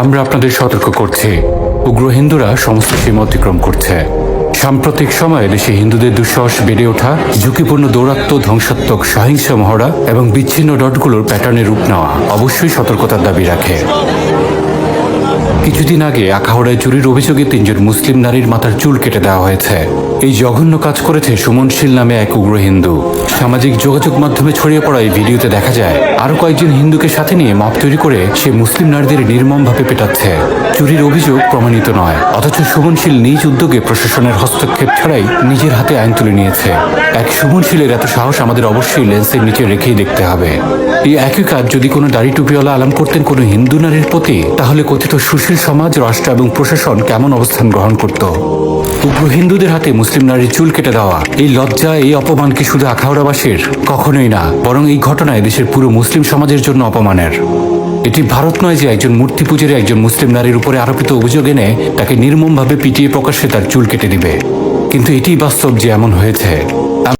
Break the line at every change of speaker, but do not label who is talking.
আমরা আপনাদের সতর্ক করছি। উগ্র হিন্দুরা সমস্ত সীমা অতিক্রম করছে। সাম্প্রতিক সময়ে দেশে হিন্দুদের দুঃসাহস বেড়ে ওঠা, ঝুঁকিপূর্ণ দৌরাত্ম, ধ্বংসাত্মক, সহিংস মহড়া এবং বিচ্ছিন্ন ডটগুলোর প্যাটার্নের রূপ নেওয়া অবশ্যই সতর্কতার দাবি রাখে। কিছুদিন আগে আখাউড়ায় চুরির অভিযোগে তিনজন মুসলিম নারীর মাথার চুল কেটে দেওয়া হয়েছে। এই জঘন্য কাজ করেছে সুমনশীল নামে এক উগ্র হিন্দু। সামাজিক যোগাযোগ মাধ্যমে ছড়িয়ে পড়া এই ভিডিওতে দেখা যায়, আরও কয়েকজন হিন্দুকে সাথে নিয়ে মাপ তৈরি করে সে মুসলিম নারীদের নির্মমভাবে পেটাচ্ছে। চুরির অভিযোগ প্রমাণিত নয়, অথচ সুমনশীল নিজ উদ্যোগে প্রশাসনের হস্তক্ষেপ ছাড়াই নিজের হাতে আইন তুলে নিয়েছে। এক সুমনশীলের এত সাহস আমাদের অবশ্যই লেন্সের নিচে রেখেই দেখতে হবে। এই একই কাজ যদি কোনো দাড়ি টুপিওয়ালা আলাম করতেন কোনো হিন্দু নারীর প্রতি, তাহলে কথিত সুশীল সমাজ, রাষ্ট্র এবং প্রশাসন কেমন অবস্থান গ্রহণ করত? উগ্র হিন্দুদের হাতে মুসলিম নারীর চুল কেটে দেওয়া, এই লজ্জা, এই অপমান কি শুধু আখাউড়াবাসীর কখনোই না, বরং এই ঘটনায় দেশের পুরো মুসলিম সমাজের জন্য অপমানের। এটি ভারত নয় যে একজন মূর্তি পুজোর একজন মুসলিম নারীর উপরে আরোপিত অভিযোগ এনে তাকে নির্মমভাবে পিটিয়ে প্রকাশ্যে তার চুল কেটে দিবে। কিন্তু এটি বাস্তব যে এমন হয়েছে।